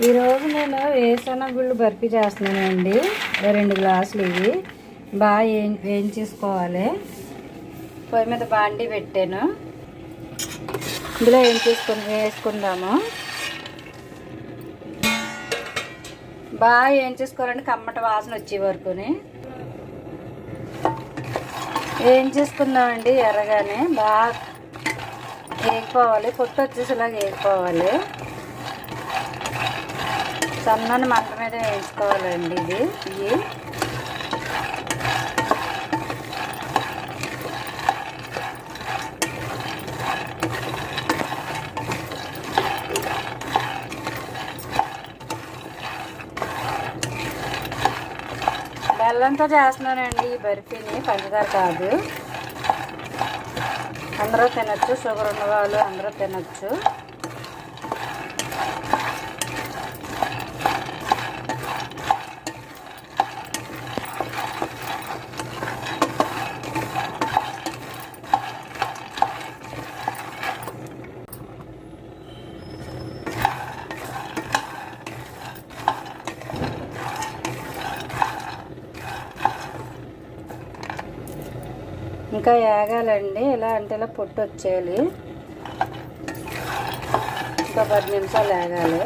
ఈరోజు నేను వేసనగుళ్ళు గుళ్ళు బర్ఫీ చేస్తున్నానండి. రెండు గ్లాసులు ఇవి. బాగా వేయి వేయించేసుకోవాలి పొయ్యి మీద బాండి పెట్టాను. ఇందులో ఏం చేసుకొని వేసుకుందాము. బాగా ఏం చేసుకోవాలంటే కమ్మట వాసన వచ్చే వరకుని. ఏం చేసుకుందామండి ఎర్రగానే? బాగా వేగిపోవాలి పొట్టు వచ్చేసేలాగా వేగిపోవాలి సన్నని మంట మీద వేయించుకోవాలండి ఇది. ఇవి. బెల్లంతో చేస్తున్నానండి ఈ బర్ఫీని పంచదార కాదు. అందరూ తినచ్చు షుగర్ ఉన్నవాళ్ళు అందరూ తినచ్చు. ఇంకా ఏగాలండి ఇలా అంటే ఇలా పొట్టు వచ్చేయాలి. ఇంకా పది నిమిషాలు ఏగాలి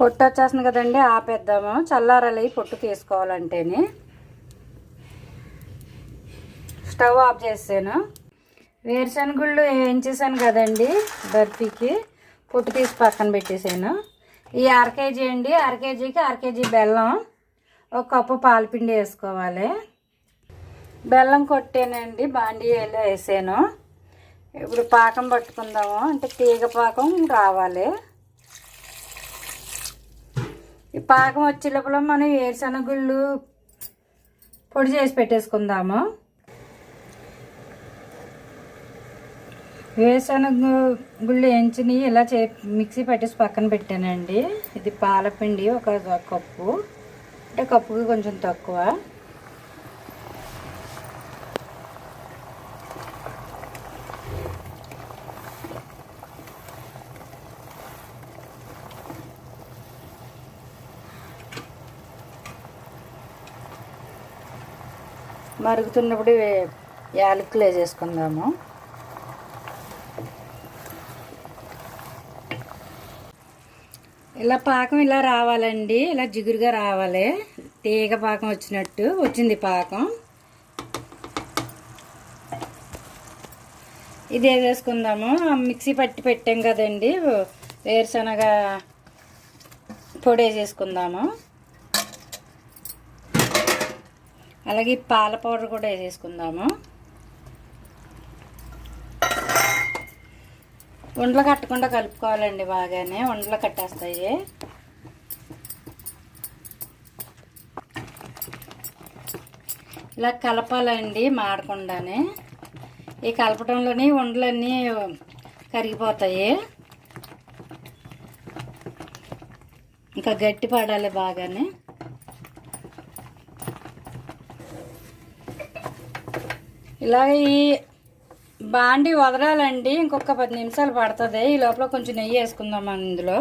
పొట్టు వచ్చేస్తుంది కదండి ఆపేద్దాము. చల్లారాలి పొట్టు తీసుకోవాలంటేని. స్టవ్ ఆఫ్ చేసాను వేరుశనగుళ్ళు వేయించేసాను కదండి బర్ఫీకి. పొట్టు తీసి పక్కన పెట్టేసాను. ఈ అర కేజీ అండి అర కేజీకి అర కేజీ బెల్లం. ఒక కప్పు పాలపిండి వేసుకోవాలి. బెల్లం కొట్టానండి బాండీలో వేసాను. ఇప్పుడు పాకం పట్టుకుందాము. అంటే తీగ పాకం రావాలి. పాకం వచ్చే లోపల మనం ఏరుశనగుళ్ళు పొడి చేసి పెట్టేసుకుందాము. వేరుశనగ గుళ్ళు ఎంచిని ఇలా చే మిక్సీ పట్టేసి పక్కన పెట్టానండి. ఇది పాలపిండి ఒక కప్పు. అంటే కప్పుకి కొంచెం తక్కువ. మరుగుతున్నప్పుడు యాలకులు వేసేసుకుందాము ఇలా పాకం ఇలా రావాలండి. ఇలా జిగురుగా రావాలి. తీగ పాకం వచ్చినట్టు వచ్చింది పాకం. ఇది వేసేసుకుందాము మిక్సీ పట్టి పెట్టాం కదండి. వేరుశనగ పొడి వేసేసుకుందాము అలాగే పాల పౌడర్ కూడా వేసేసుకుందాము. ఉండలు కట్టకుండా కలుపుకోవాలండి బాగానే ఉండలు కట్టేస్తాయి. ఇలా కలపాలండి మాడకుండానే. ఈ కలపడంలోనే ఉండలన్నీ కరిగిపోతాయి. ఇంకా గట్టి పడాలి బాగానే. ఇలాగ ఈ బాండి వదలాలండి. ఇంకొక పది నిమిషాలు పడుతుంది. ఈ లోపల కొంచెం నెయ్యి వేసుకుందాం మనం ఇందులో.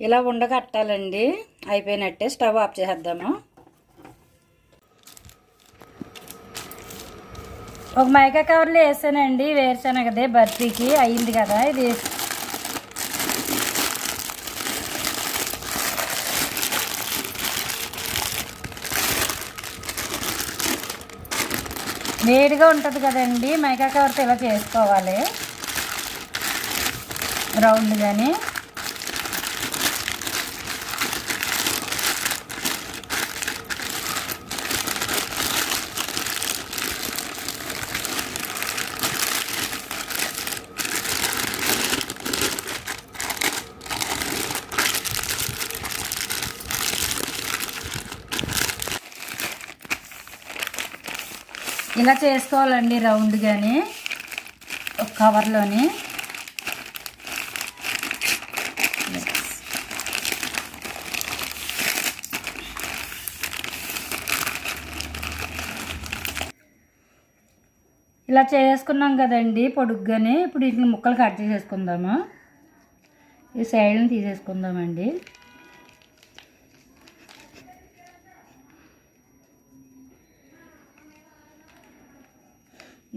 ఇలా ఉండగట్టాలండి. అయిపోయినట్టే స్టవ్ ఆఫ్ చేసేద్దాము. ఒక మైకా కవర్లో వేసానండి వేరుశనగదే బర్ఫీకి అయింది కదా ఇది. వేడిగా ఉంటుంది కదండి మైకా కవర్తో ఇలా చేసుకోవాలి? రౌండ్ కానీ ఇలా చేసుకోవాలండి రౌండ్ కానీ ఒక కవర్లోని ఇలా చేసుకున్నాం కదండి పొడుగ్గానే. ఇప్పుడు వీటిని ముక్కలు కట్ చేసేసుకుందాము. ఈ సైడ్ని తీసేసుకుందామండి.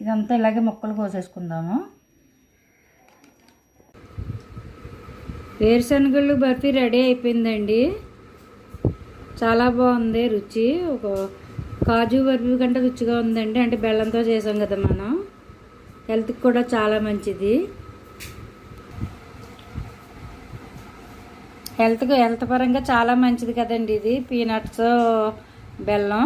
ఇదంతా ఇలాగే ముక్కలు కోసేసుకుందాము. వేరుశనగలు బర్ఫీ రెడీ అయిపోయిందండి. చాలా బాగుంది రుచి. ఒక కాజు బర్ఫీ కంటే రుచిగా ఉందండి. అంటే బెల్లంతో చేసాం కదా మనం. హెల్త్కి కూడా చాలా మంచిది. హెల్త్కి హెల్త్ పరంగా చాలా మంచిది కదండి ఇది. పీనట్స్ బెల్లం.